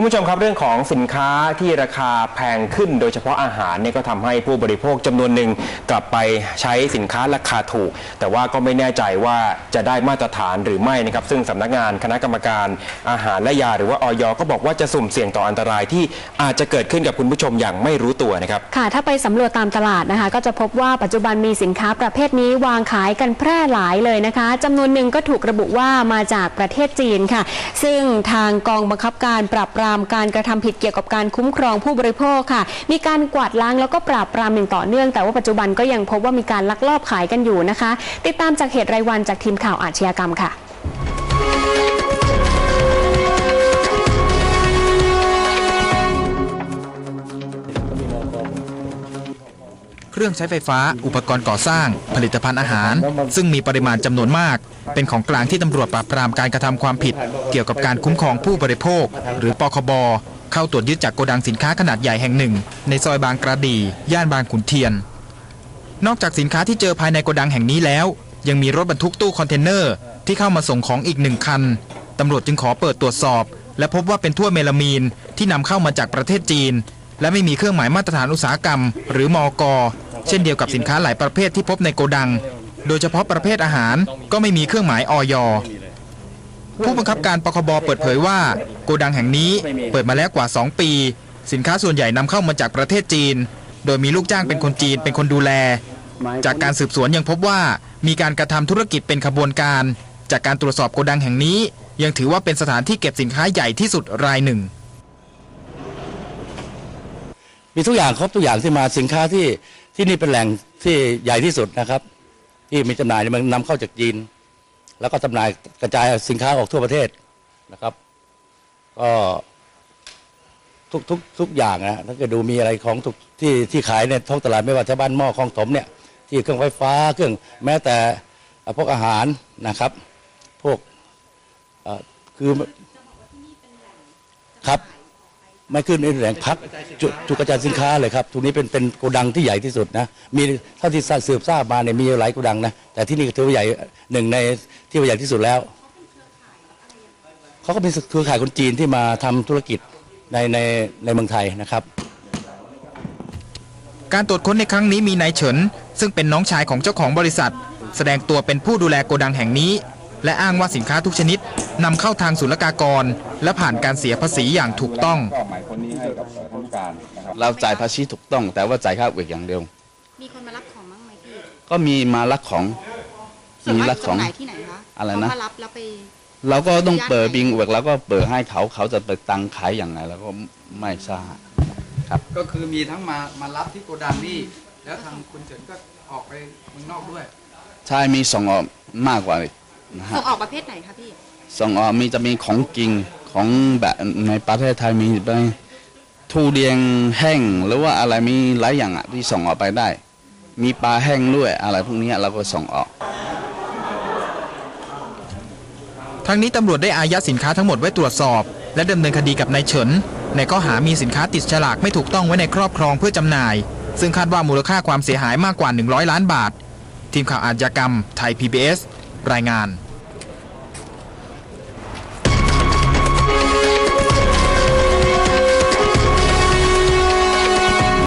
คุณผู้ชมครับเรื่องของสินค้าที่ราคาแพงขึ้น โดยเฉพาะอาหารเนี่ยก็ทำให้ผู้บริโภคจำนวนหนึ่งกลับไปใช้สินค้าราคาถูก แต่ว่าก็ไม่แน่ใจว่าจะได้มาตรฐานหรือไม่นะครับซึ่งสำนักงานคณะกรรมการอาหารและยาหรือว่าออยก็บอกว่าจะสุ่มเสี่ยงต่ออันตรายที่อาจจะเกิดขึ้นกับคุณผู้ชมอย่างไม่รู้ตัวนะครับค่ะถ้าไปสำรวจตามตลาดนะคะ ก็จะพบว่าปัจจุบันมีสินค้าประเภทนี้วางขายกันแพร่หลายเลยนะคะจำนวนหนึ่งก็ถูกระบุว่ามาจากประเทศจีนค่ะ ซึ่งทางกองบังคับการปราบปรามการกระทำผิดเกี่ยวกับการคุ้มครองผู้บริโภคค่ะ มีการกวาดล้างแล้วก็ปราบปรามอย่างต่อเนื่อง แต่ว่าปัจจุบันก็ยังพบว่ามีการลักลอบขายกันอยู่นะคะ ติดตามจากเหตุรายวันจากทีมข่าวอาชญากรรมค่ะ รื่องใช้ไฟฟ้า อุปกรณ์ก่อสร้าง ผลิตภัณฑ์อาหาร ซึ่งมีปริมาณจำนวนมาก เป็นของกลางที่ตำรวจปราบปรามการกระทำความผิด เกี่ยวกับการคุ้มครองผู้บริโภค หรือปคบเข้าตรวจยึดจากโกดังสินค้าขนาดใหญ่แห่งหนึ่ง ในซอยบางกระดี ย่านบางขุนเทียน นอกจากสินค้าที่เจอภายในโกดังแห่งนี้แล้ว ยังมีรถบรรทุกตู้คอนเทนเนอร์ที่เข้ามาส่งของอีกหนึ่งคันตำรวจจึงขอเปิดตรวจสอบ และพบว่าเป็นทั่วเมลามีนที่นำเข้ามาจากประเทศจีน และไม่มีเครื่องหมายมาตรฐานอุตสาหกรรม หรือมอก เช่นเดียวกับสินค้าหลายประเภทที่พบในโกดัง โดยเฉพาะประเภทอาหารก็ไม่มีเครื่องหมายออยผู้บังคับการปคบเปิดเผยว่า โกดังแห่งนี้เปิดมาแล้วกว่า 2 ปี สินค้าส่วนใหญ่นำเข้ามาจากประเทศจีน โดยมีลูกจ้างเป็นคนจีนเป็นคนดูแล จากการสืบสวนยังพบว่ามีการกระทำธุรกิจเป็นขบวนการ จากการตรวจสอบโกดังแห่งนี้ ยังถือว่าเป็นสถานที่เก็บสินค้าใหญ่ที่สุดรายหนึ่ง มีทุกอย่างครบทุกอย่างที่มาสินค้าที่ที่นี่เป็นแหล่งที่ใหญ่ที่สุดนะครับ ที่มีจำหน่ายมันนำเข้าจากจีน แล้วก็จำหน่ายกระจายสินค้าออกทั่วประเทศนะครับ ก็ทุกทุกทุกอย่างนะถ้าเกิดดูมีอะไรของทุกที่ที่ขายในท้องตลาดไม่ว่าจะบ้านหม้อคลองถมเนี่ย ที่เครื่องไฟฟ้าเครื่องแม้แต่พวกอาหารนะครับ พวกคือครับ ไม่ขึ้นในแหล่งพักจุจุดกระจายสินค้าเลยครับตรงนี้เป็นเป็นโกดังที่ใหญ่ที่สุดนะมีเท่าที่ทราบสืบทราบมาเนี่ยมีหลายโกดังนะแต่ที่นี่ก็ถือว่าใหญ่หนึ่งในที่ว่าใหญ่ที่สุดแล้วเขาก็เป็นเครือข่ายคนจีนที่มาทำธุรกิจในในในเมืองไทยนะครับ การตรวจค้นในครั้งนี้มีนายเฉิน ซึ่งเป็นน้องชายของเจ้าของบริษัท แสดงตัวเป็นผู้ดูแลโกดังแห่งนี้ และอ้างว่าสินค้าทุกชนิด นำเข้าทางศุลกากร และผ่านการเสียภาษีอย่างถูกต้อง ก็หมายคนนี้ให้กับท่านผู้การนะครับเราจ่ายภาษีถูกต้อง แต่ว่าจ่ายค่าเวกอย่างเดียว มีคนมารับของบ้างไหมพี่ก็มีมาลักของ ส่วนมีมากลักของจำหน่ายที่ไหนคะอะไรนะ เขามารับแล้วไปเราก็ต้องเปิดบิงเวกแล้วก็เปิดให้เขาเขาจะไปตังขายอย่างไรแล้วก็ไม่ทราบ ก็คือมีทั้งมามารับที่โกดังนี่ แล้วทางคุณเฉินก็ออกไปเมืองนอกด้วย ใช่มีส่งออกมากกว่าอีกนะฮะส่งออกประเภทไหนคะพี่ ส่งออกมีจะมีของกินของแบบในประเทศไทยมีไปทุเรียนแห้งหรือว่าอะไรมีหลายอย่างอะที่ส่งออกไปได้ มีปลาแห้งด้วยอะไรพวกนี้เราก็ส่งออกทั้งนี้ตำรวจได้อายัดสินค้าทั้งหมดไว้ตรวจสอบ และดำเนินคดีกับนายเฉินในข้อหามีสินค้าติดฉลากไม่ถูกต้องไว้ในครอบครองเพื่อจำหน่าย ซึ่งคาดว่ามูลค่าความเสียหายมากกว่า 100 ล้านบาท ทีมข่าวอาชญากรรม ไทย PBS รายงาน